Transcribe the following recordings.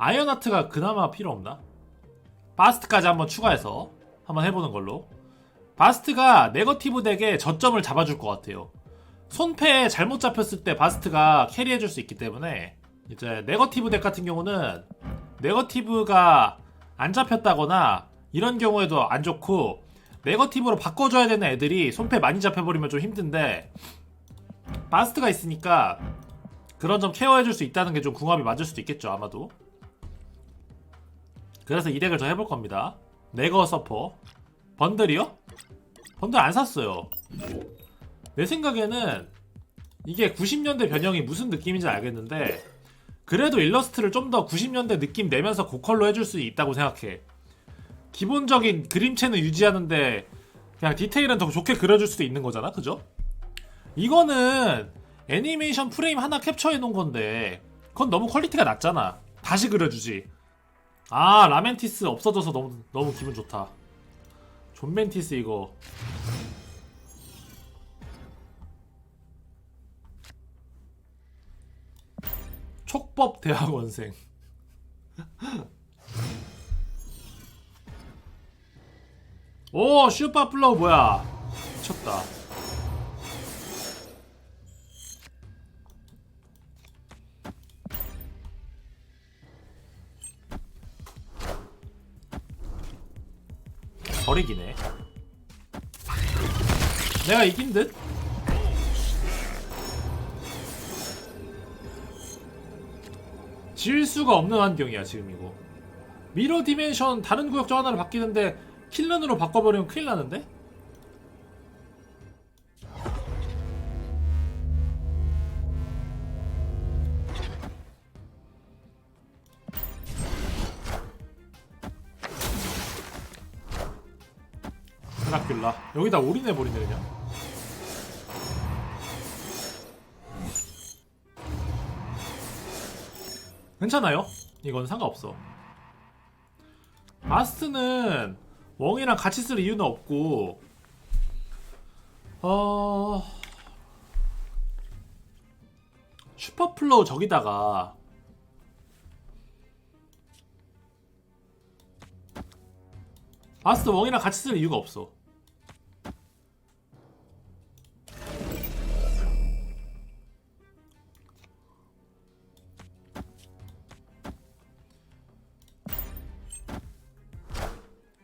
아이언하트가 그나마 필요 없나? 바스트까지 한번 추가해서 한번 해보는 걸로. 바스트가 네거티브 덱에 저점을 잡아줄 것 같아요. 손패에 잘못 잡혔을 때 바스트가 캐리해줄 수 있기 때문에 이제 네거티브 덱 같은 경우는 네거티브가 안 잡혔다거나 이런 경우에도 안 좋고 네거티브로 바꿔줘야 되는 애들이 손패 많이 잡혀버리면 좀 힘든데 바스트가 있으니까 그런 점 케어해줄 수 있다는 게 좀 궁합이 맞을 수도 있겠죠 아마도 그래서 이 덱을 더 해볼 겁니다. 네거 서퍼 번들이요? 번들 안 샀어요. 내 생각에는 이게 90년대 변형이 무슨 느낌인지 알겠는데 그래도 일러스트를 좀 더 90년대 느낌 내면서 고컬로 해줄 수 있다고 생각해. 기본적인 그림체는 유지하는데 그냥 디테일은 더 좋게 그려줄 수도 있는 거잖아 그죠? 이거는 애니메이션 프레임 하나 캡처해 놓은 건데 그건 너무 퀄리티가 낮잖아. 다시 그려주지 아 라멘티스 없어져서 너무 너무 기분 좋다. 존멘티스 이거. 촉법 대학원생. 오 슈퍼플로우 뭐야? 미쳤다 버리기네 내가 이긴 듯? 질 수가 없는 환경이야 지금 이거 미러 디멘션 다른 구역조 하나로 바뀌는데 킬런으로 바꿔버리면 큰일 나는데? 여기다 올인해버리네 그냥. 괜찮아요? 이건 상관없어. 마스트는 웡이랑 같이 쓸 이유는 없고 어 슈퍼플로우 저기다가 마스트 웡이랑 같이 쓸 이유가 없어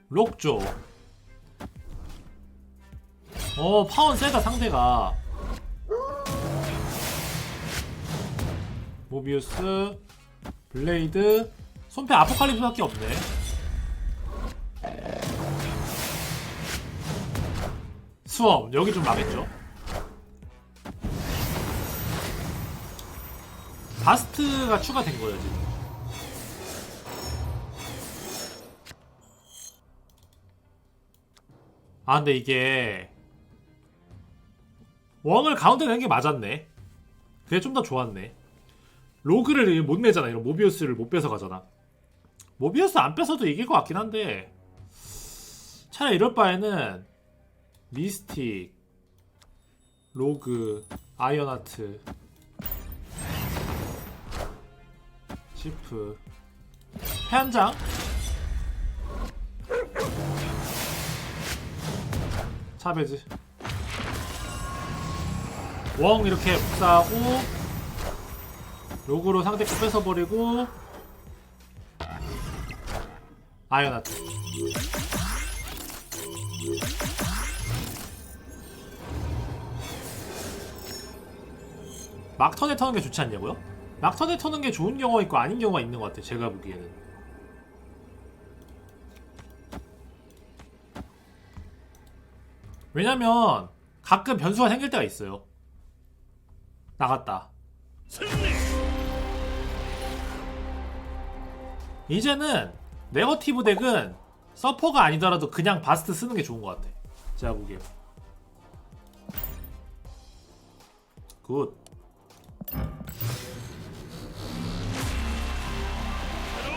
록조. 어 파원 세다 상대가. 모비우스 블레이드. 손패 아포칼립스밖에 없네. 수업 여기 좀 망했죠? 바스트가 추가된 거예요 지금 아 근데 이게 웡을 가운데 내는 게 맞았네. 그게 좀 더 좋았네. 로그를 못 내잖아. 이런 모비우스를 못 뺏어 가잖아. 모비우스 안 뺏어도 이길 것 같긴 한데 차라리 이럴 바에는 미스틱 로그 아이언하트 시프 해안장 차베즈 웡 이렇게 복사하고 로그로 상대 거 뺏어버리고 아이언하트. 막 턴에 터는 게 좋지 않냐고요? 막 턴에 터는 게 좋은 경우가 있고 아닌 경우가 있는 것 같아 제가 보기에는 왜냐면 가끔 변수가 생길 때가 있어요. 나갔다. 이제는 네거티브 덱은 서퍼가 아니더라도 그냥 바스트 쓰는 게 좋은 것 같아. 제가 보기에. 굿.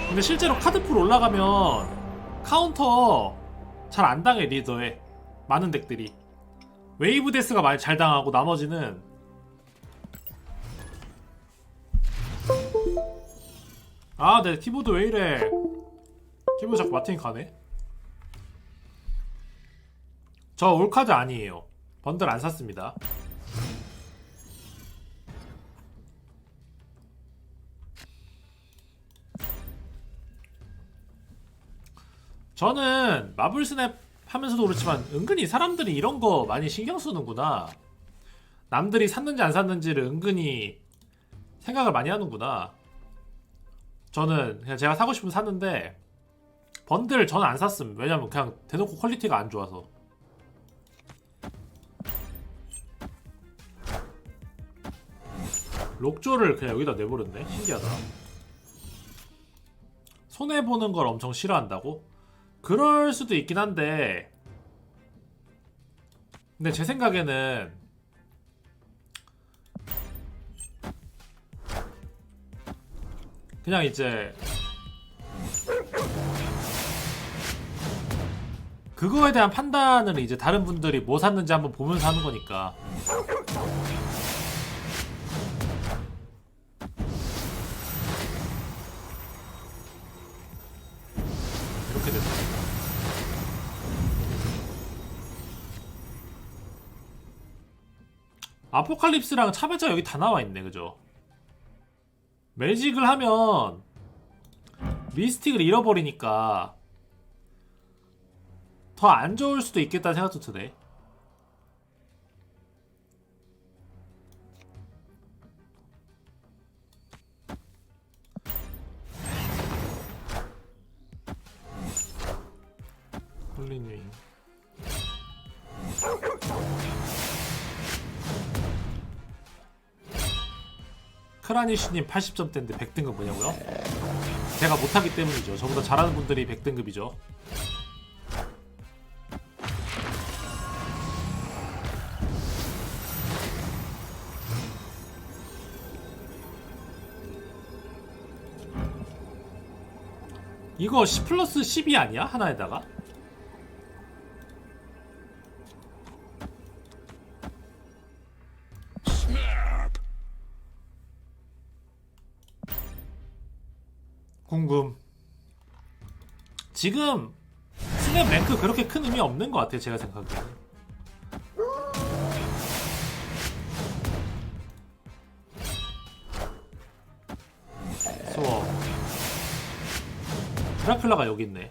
근데 실제로 카드풀 올라가면 카운터 잘 안 당해 리더에. 많은 덱들이 웨이브 데스가 많이 잘 당하고 나머지는 아, 내 키보드 왜 이래? 키보드 자꾸 마틴 가네. 저 올카드 아니에요. 번들 안 샀습니다. 저는 마블 스냅 하면서도 그렇지만 은근히 사람들이 이런 거 많이 신경 쓰는구나. 남들이 샀는지 안 샀는지를 은근히 생각을 많이 하는구나. 저는 그냥 제가 사고 싶으면 샀는데 번들 저는 안 샀음. 왜냐면 그냥 대놓고 퀄리티가 안 좋아서. 록조를 그냥 여기다 내버렸네. 신기하다. 손해 보는 걸 엄청 싫어한다고? 그럴 수도 있긴 한데. 근데 제 생각에는 그냥 이제 그거에 대한 판단을 이제 다른 분들이 뭐 샀는지 한번 보면서 하는 거니까. 이렇게. 아포칼립스랑 차별자 여기 다 나와 있네, 그죠? 매직을 하면 미스틱을 잃어버리니까 더 안 좋을 수도 있겠다는 생각도 드네. 홀리님. 크라니시님 80점대인데 100등급 뭐냐고요? 제가 못하기 때문이죠. 저보다 잘하는 분들이 100등급이죠. 이거 10 플러스 10이 아니야? 하나에다가? 지금 스냅 랭크 그렇게 큰 의미 없는 것 같아요. 제가 생각하기에는. 수업. 드라큘라가 여기 있네.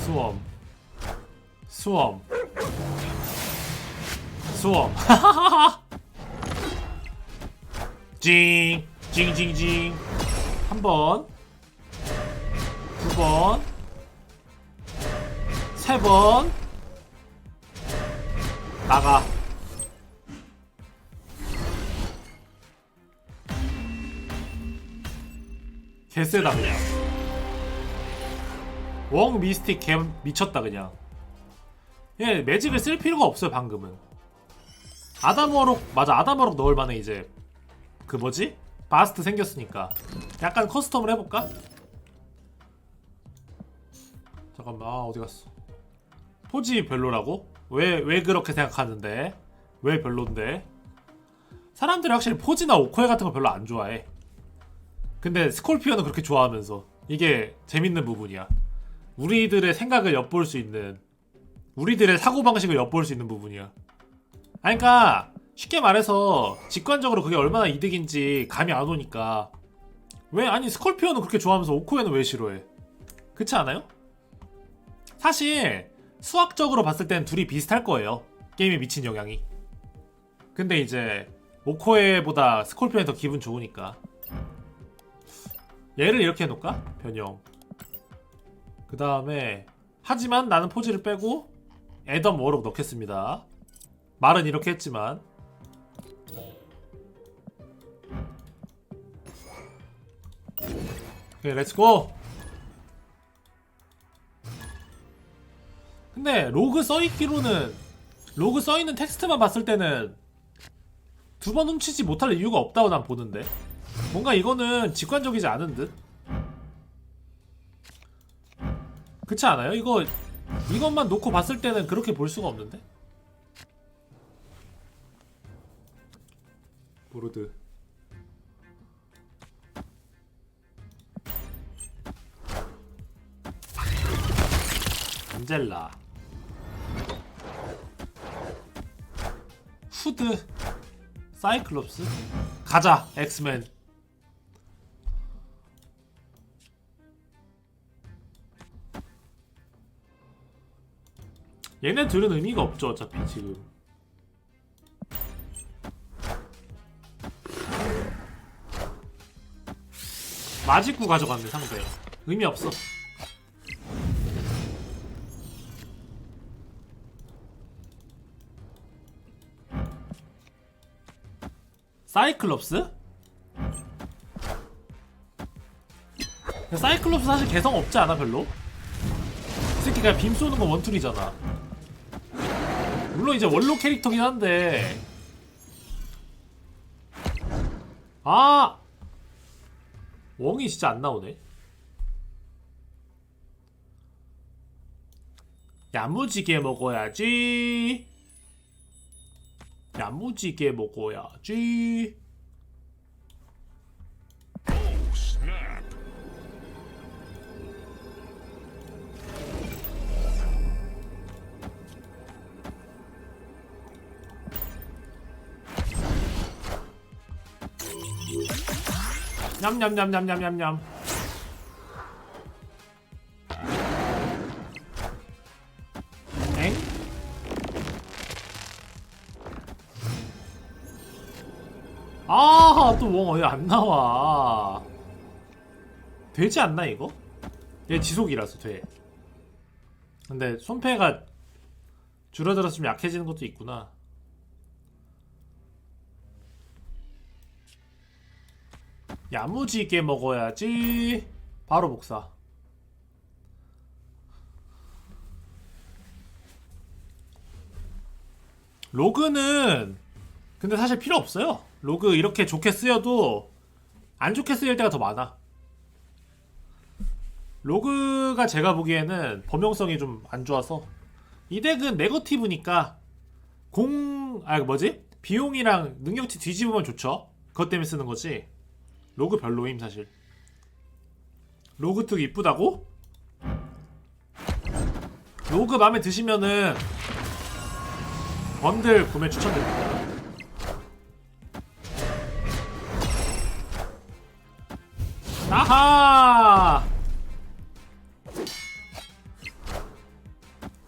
수엄. 수엄. 수엄. 징, 징징징. 한 번, 두 번, 세 번. 나가. 개쎄다 그냥. 웡 미스틱 개 미쳤다 그냥. 예, 매직을 쓸 필요가 없어요 방금은. 아담워록 맞아 아담워록 넣을 만해 이제 그 뭐지? 바스트 생겼으니까 약간 커스텀을 해볼까? 잠깐만 아 어디 갔어 포지 별로라고? 왜, 왜 그렇게 생각하는데? 왜 별론데? 사람들이 확실히 포지나 오코에 같은 거 별로 안 좋아해 근데 스콜피오는 그렇게 좋아하면서 이게 재밌는 부분이야 우리들의 생각을 엿볼 수 있는 우리들의 사고방식을 엿볼 수 있는 부분이야 아니 그니까 쉽게 말해서 직관적으로 그게 얼마나 이득인지 감이 안 오니까 왜 아니 스콜피오는 그렇게 좋아하면서 오코에는 왜 싫어해? 그렇지 않아요? 사실 수학적으로 봤을 땐 둘이 비슷할 거예요. 게임에 미친 영향이. 근데 이제 오코에보다 스콜피오이 더 기분 좋으니까. 얘를 이렇게 해놓을까? 변형. 그 다음에 하지만 나는 포즈를 빼고 애덤 워록 넣겠습니다. 말은 이렇게 했지만 오케이 렛츠고 근데 로그 써있기로는 로그 써있는 텍스트만 봤을 때는 두 번 훔치지 못할 이유가 없다고 난 보는데. 뭔가 이거는 직관적이지 않은 듯? 그렇지 않아요? 이거 이것만 놓고 봤을 때는 그렇게 볼 수가 없는데? 보르드 안젤라. 후드. 사이클롭스. 가자 엑스맨. 얘네 둘은 의미가 없죠 어차피 지금. 마직구 가져갔네 상대. 의미 없어 사이클롭스? 사이클롭스 사실 개성 없지 않아 별로? 이 새끼 그냥 빔 쏘는 건 원툴이잖아. 물론 이제 원로 캐릭터긴 한데. 아! 웡이 진짜 안 나오네. 야무지게 먹어야지 야무지게 먹어야지. 냠냠냠냠냠냠냠 아, 또 웡어 왜안 나와? 되지 않나 이거? 얘 지속이라서 돼. 근데 손패가 줄어들어서 좀 약해지는 것도 있구나. 야무지게 먹어야지. 바로 복사. 로그는 근데 사실 필요 없어요. 로그 이렇게 좋게 쓰여도 안 좋게 쓰일 때가 더 많아. 로그가 제가 보기에는 범용성이 좀 안 좋아서 이 덱은 네거티브니까 공, 아, 뭐지? 비용이랑 능력치 뒤집으면 좋죠. 그것 때문에 쓰는 거지. 로그 별로임, 사실. 로그 특 이쁘다고? 로그 마음에 드시면은 번들 구매 추천드립니다. 아하!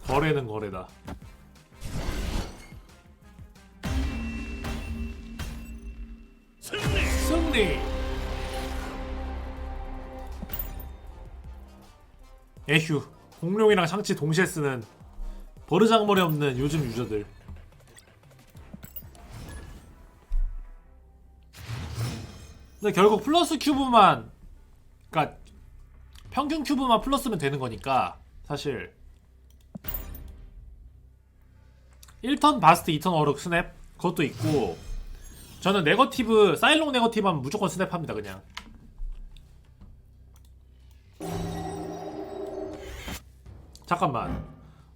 거래는 거래다. 승리! 에휴, 공룡이랑 상치 동시에 쓰는 버르장머리 없는 요즘 유저들. 근데 결국 플러스 큐브만, 그니까 평균 큐브만 플러스면 되는 거니까 사실 1턴 바스트 2턴 어록 스냅 그것도 있고 저는 네거티브 사일롱 네거티브 하면 무조건 스냅합니다 그냥 잠깐만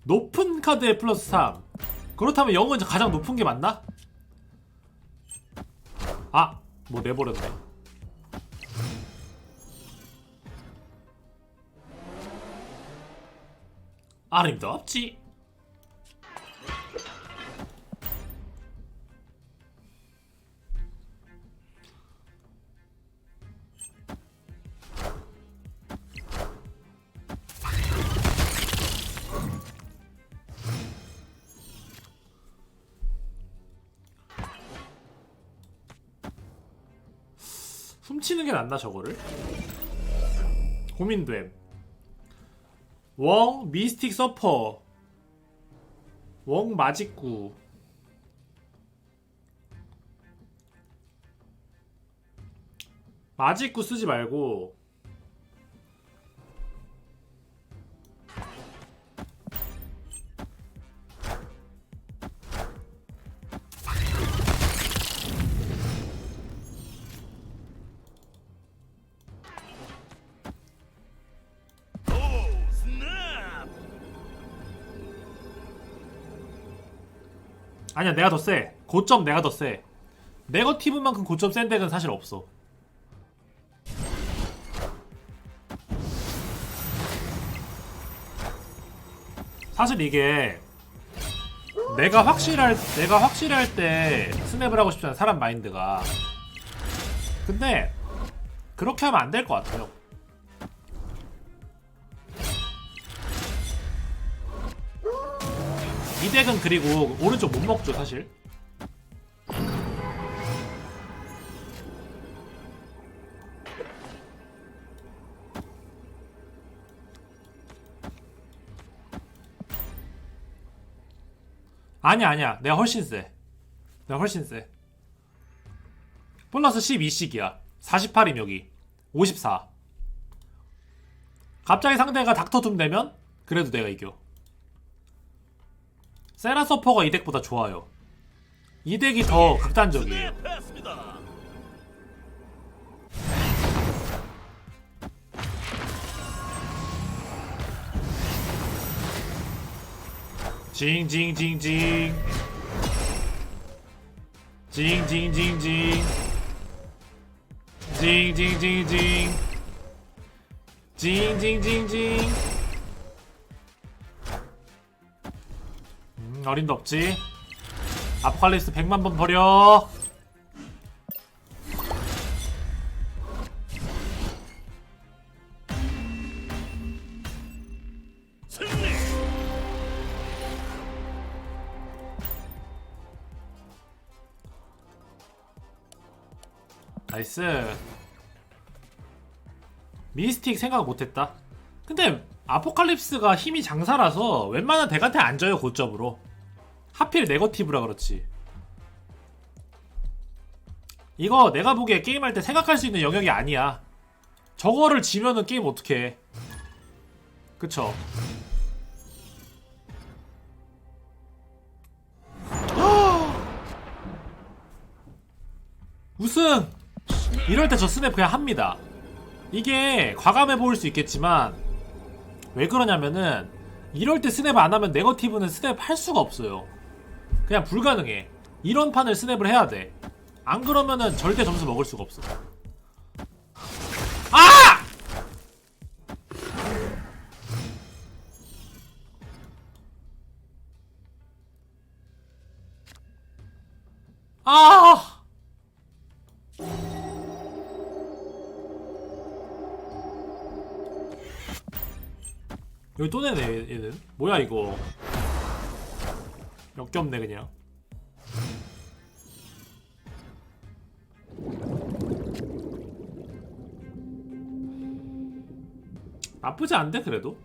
높은 카드에 플러스 3 그렇다면 0은 가장 높은 게 맞나? 아! 뭐 내버렸네 아름도 없지 훔치는 게 낫나 저거를? 고민됨 웡 미스틱 서퍼. 웡 마직구. 마직구 쓰지 말고 아니야 내가 더 세. 고점 내가 더 세. 네거티브만큼 고점 센 덱은 사실 없어. 사실 이게 내가 확실할 내가 확실할 때 스냅을 하고 않은 사람 마인드가 근데 그렇게 하면 안 될 것 같아요. 이 덱은 그리고 오른쪽 못 먹죠 사실. 아니야 아니야. 내가 훨씬 세. 내가 훨씬 세. 플러스 12씩이야. 48임 여기. 54 갑자기 상대가 닥터툼 되면 그래도 내가 이겨 세라 서퍼가 이 덱보다 좋아요. 이 덱이 더 극단적이에요. 징징징징. 징징징징. 징징징징. 징징징징 어림도 없지? 아포칼립스 100만 번 버려. 나이스. 미스틱 생각 못했다. 근데 아포칼립스가 힘이 장사라서 웬만한 덱한테 안 져요 고점으로 하필 네거티브라 그렇지 이거 내가 보기에 게임할 때 생각할 수 있는 영역이 아니야 저거를 지면은 게임 어떡해 그쵸 우승! 이럴 때 저 스냅 그냥 합니다. 이게 과감해 보일 수 있겠지만 왜 그러냐면은 이럴 때 스냅 안 하면 네거티브는 스냅 할 수가 없어요. 그냥 불가능해. 이런 판을 스냅을 해야 돼. 안 그러면은 절대 점수 먹을 수가 없어. 아! 아! 여기 또 내네 얘- 얘는 뭐야 이거 역겹네 그냥. 나쁘지 않대 그래도?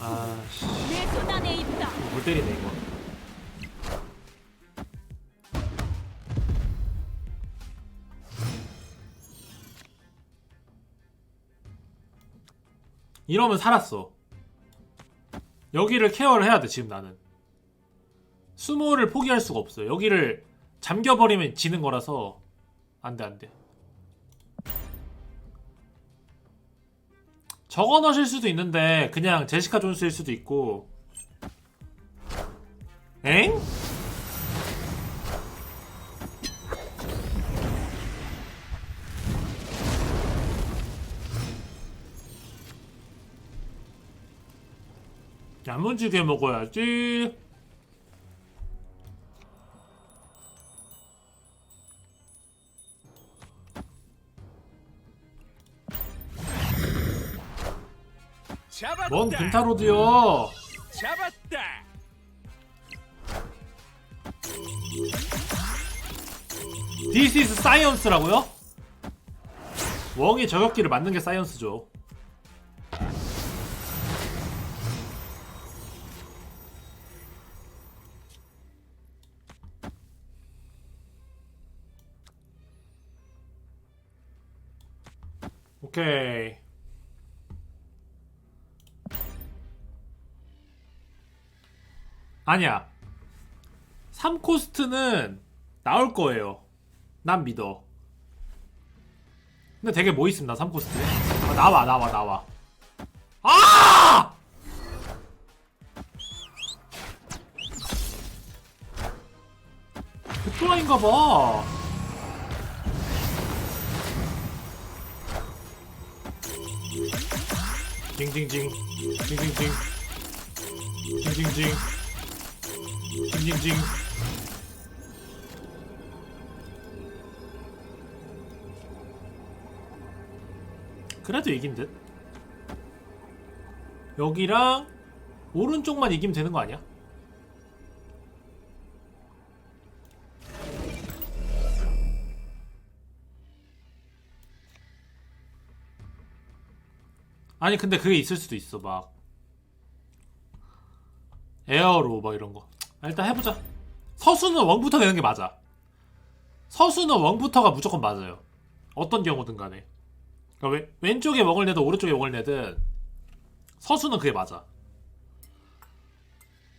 아씨. 내 손 안에 있다. 뭘 때리네 이거 이러면 살았어. 여기를 케어를 해야 돼 지금 나는. 수모를 포기할 수가 없어 여기를 잠겨버리면 지는 거라서 안 돼 안 돼. 적어 넣으실 수도 있는데 그냥 제시카 존스일 수도 있고. 엥? 야무지게 먹어야지. 잡았다. 뭔 빈타로드요? 잡았다. This is science라고요? 웡이 저격기를 맞는 게 사이언스죠. 오케이. 아니야. 3코스트는 나올 거예요. 난 믿어. 근데 되게 뭐 있습니다, 3코스트. 아, 나와, 나와, 나와. 아! 그 백도라인가 봐. 징징징. 징징징. 징징징. 징징징. 그래도 이긴 듯. 여기랑 오른쪽만 이기면 되는 거 아니야? 아니 근데 그게 있을 수도 있어 막. 에어로 막 이런 거. 아, 일단 해보자. 서수는 왕부터 내는 게 맞아. 서수는 왕부터가 무조건 맞아요. 어떤 경우든 간에. 그러니까 왼, 왼쪽에 왕을 내든 오른쪽에 왕을 내든 서수는 그게 맞아.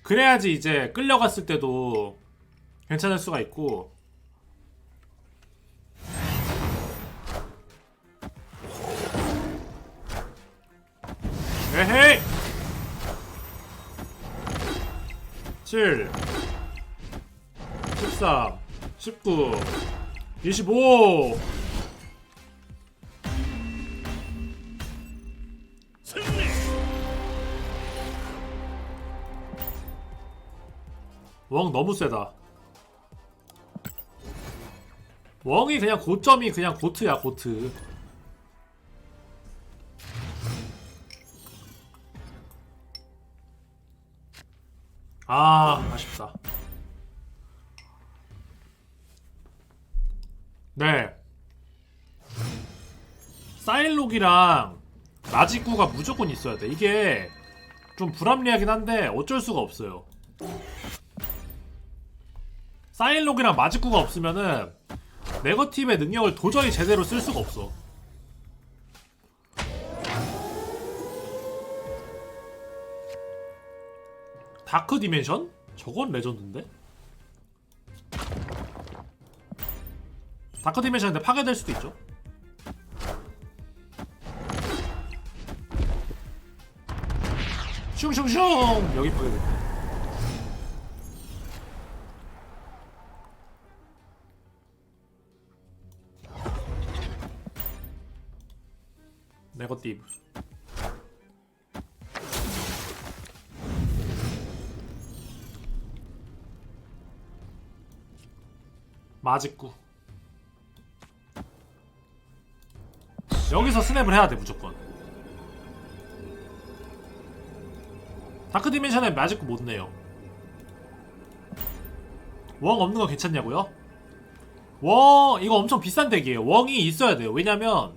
그래야지 이제 끌려갔을 때도 괜찮을 수가 있고 에헤이! 7 13 19 25 승리. 웡 너무 세다. 웡이 그냥 고점이 그냥 고트야 고트 아 아쉽다. 네. 사일록이랑 나지구가 무조건 있어야 돼. 이게 좀 불합리하긴 한데 어쩔 수가 없어요. 사일록이랑 마지구가 없으면은 네거티브의 능력을 도저히 제대로 쓸 수가 없어. 다크 디멘션? 저건 레전드인데? 다크 디멘션인데 파괴될 수도 있죠. 슝슝슝 여기 파괴돼. 네거티브 마직구 여기서 스냅을 해야 돼 무조건 다크 디멘션에 마직구 못 내요 웡 없는 거 괜찮냐고요? 웡 이거 엄청 비싼 덱이에요 웡이 있어야 돼요 왜냐면.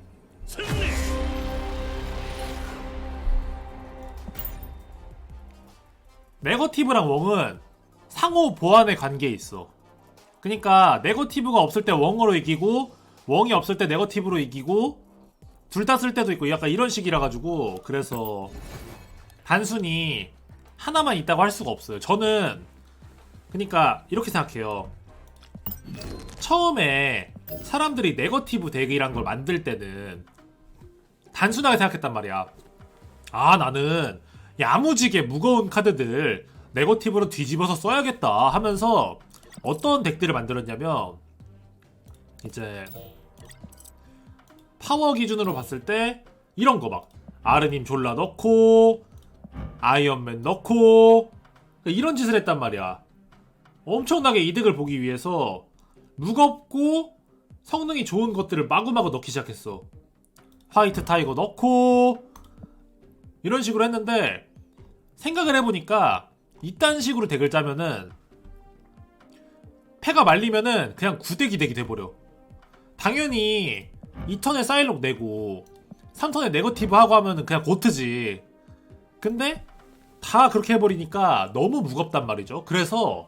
네거티브랑 웡은 상호 보완의 관계에 있어. 그러니까 네거티브가 없을 때 웡으로 이기고 웡이 없을 때 네거티브로 이기고 둘 다 쓸 때도 있고 약간 이런 식이라 가지고 그래서 단순히 하나만 있다고 할 수가 없어요. 저는 그러니까 이렇게 생각해요. 처음에 사람들이 네거티브 덱이란 걸 만들 때는 단순하게 생각했단 말이야. 아 나는 야무지게 무거운 카드들 네거티브로 뒤집어서 써야겠다 하면서 어떤 덱들을 만들었냐면 이제 파워 기준으로 봤을 때 이런 거 막 아르님 졸라 넣고 아이언맨 넣고 이런 짓을 했단 말이야. 엄청나게 이득을 보기 위해서 무겁고 성능이 좋은 것들을 마구마구 넣기 시작했어. 화이트 타이거 넣고 이런 식으로 했는데 생각을 해보니까 이딴 식으로 덱을 짜면은 패가 말리면은 그냥 구대기 덱이 돼버려 당연히 2턴에 사일록 내고 3턴에 네거티브 하고 하면은 그냥 고트지 근데 다 그렇게 해버리니까 너무 무겁단 말이죠 그래서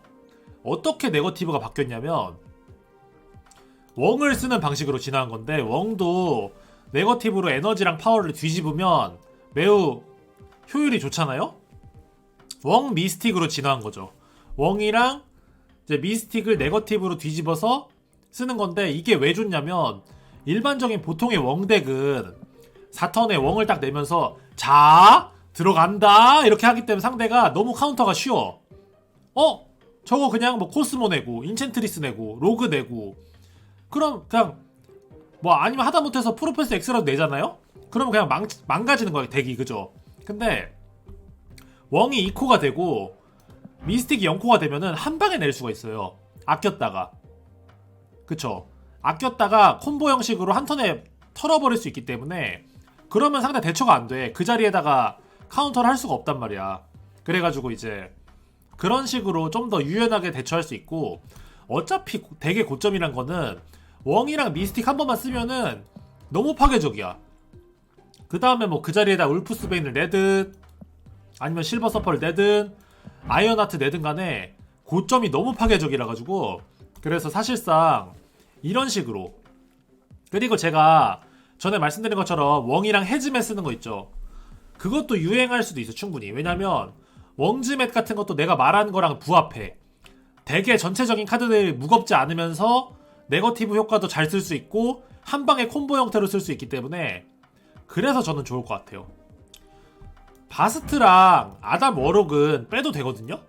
어떻게 네거티브가 바뀌었냐면 웡을 쓰는 방식으로 진화한 건데 웡도 네거티브로 에너지랑 파워를 뒤집으면 매우 효율이 좋잖아요? 웡 미스틱으로 진화한 거죠. 웡이랑 이제 미스틱을 네거티브로 뒤집어서 쓰는 건데 이게 왜 좋냐면 일반적인 보통의 웡덱은 4턴에 웡을 딱 내면서 자 들어간다 이렇게 하기 때문에 상대가 너무 카운터가 쉬워. 어? 저거 그냥 뭐 코스모 내고 인챈트리스 내고 로그 내고 그럼 그냥 뭐 아니면 하다못해서 프로페스 X라도 내잖아요? 그러면 그냥 망, 망가지는 거야 덱이 그죠? 근데 웡이 2코가 되고 미스틱이 0코가 되면은 한 방에 낼 수가 있어요. 아꼈다가. 그쵸? 아꼈다가 콤보 형식으로 한 턴에 털어버릴 수 있기 때문에 그러면 상대 대처가 안 돼. 그 자리에다가 카운터를 할 수가 없단 말이야. 그래가지고 이제 그런 식으로 좀 더 유연하게 대처할 수 있고 어차피 덱의 고점이란 거는 웡이랑 미스틱 한 번만 쓰면은 너무 파괴적이야. 그 다음에 뭐 그 자리에다 울프스 베인을 내든 아니면 실버 서퍼를 내든 아이언하트 내든 간에 고점이 너무 파괴적이라 가지고 그래서 사실상 이런 식으로 그리고 제가 전에 말씀드린 것처럼 웡이랑 해즈맷 쓰는 거 있죠. 그것도 유행할 수도 있어 충분히 왜냐면 웡즈맷 같은 것도 내가 말한 거랑 부합해 덱의 전체적인 카드들이 무겁지 않으면서 네거티브 효과도 잘 쓸 수 있고 한 방에 콤보 형태로 쓸 수 있기 때문에 그래서 저는 좋을 것 같아요. 바스트랑 아담 워록은 빼도 되거든요.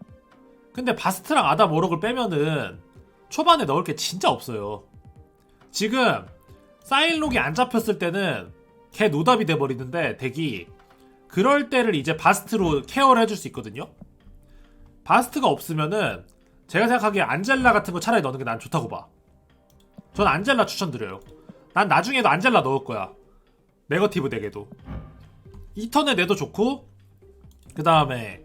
근데 바스트랑 아담 워록을 빼면은 초반에 넣을 게 진짜 없어요. 지금 사일록이 안 잡혔을 때는 걔 노답이 돼버리는데 덱이 그럴 때를 이제 바스트로 케어를 해줄 수 있거든요. 바스트가 없으면은 제가 생각하기에 안젤라 같은 거 차라리 넣는 게 난 좋다고 봐. 전 안젤라 추천드려요. 난 나중에도 안젤라 넣을 거야. 네거티브 덱에도. 이 턴에 내도 좋고, 그 다음에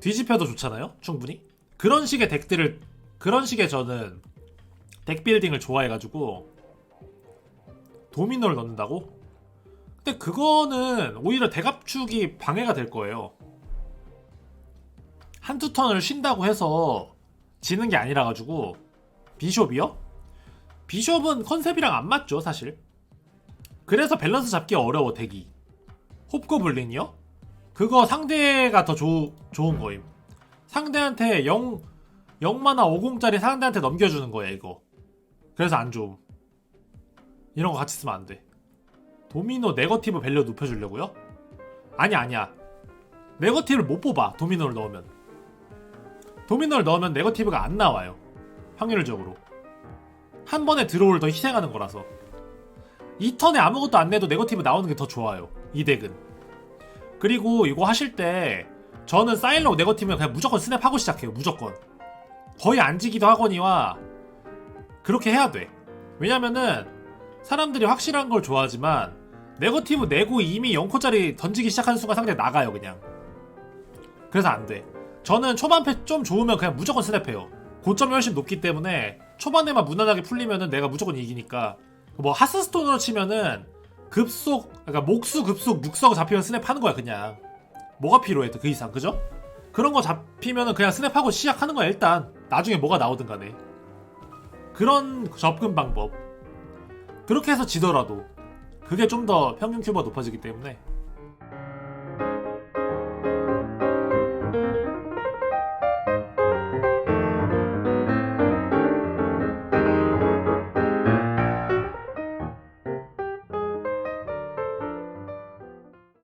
뒤집혀도 좋잖아요? 충분히. 그런 식의 덱들을, 그런 식의 저는 덱 빌딩을 좋아해가지고, 도미노를 넣는다고? 근데 그거는 오히려 대갑축이 방해가 될 거예요. 한두 턴을 쉰다고 해서 지는 게 아니라 가지고 비숍이요? 비숍은 컨셉이랑 안 맞죠 사실 그래서 밸런스 잡기 어려워 덱이 홉고블린이요? 그거 상대가 더 조, 좋은 거임 상대한테 0 0만화 50짜리 상대한테 넘겨주는 거야 이거 그래서 안 좋음 이런 거 같이 쓰면 안 돼 도미노 네거티브 밸류 높여주려고요? 아니 아니야 네거티브를 못 뽑아 도미노를 넣으면 도미노를 넣으면 네거티브가 안 나와요. 확률적으로. 한 번에 드로우를 더 희생하는 거라서. 이 턴에 아무것도 안 내도 네거티브 나오는 게 더 좋아요. 이 덱은. 그리고 이거 하실 때 저는 사일로 네거티브는 그냥 무조건 스냅하고 시작해요. 무조건. 거의 안 지기도 하거니와 그렇게 해야 돼. 왜냐면은 사람들이 확실한 걸 좋아하지만 네거티브 내고 이미 0코짜리 던지기 시작하는 순간 상대 나가요 그냥. 그래서 안 돼. 저는 초반패 좀 좋으면 그냥 무조건 스냅해요. 고점이 훨씬 높기 때문에 초반에만 무난하게 풀리면은 내가 무조건 이기니까 뭐 하스스톤으로 치면은 급속 그러니까 목수 급속 육성 잡히면 스냅하는 거야 그냥. 뭐가 필요해 그 이상 그죠? 그런 거 잡히면은 그냥 스냅하고 시작하는 거야 일단. 나중에 뭐가 나오든 간에. 그런 접근 방법. 그렇게 해서 지더라도 그게 좀 더 평균 큐버가 높아지기 때문에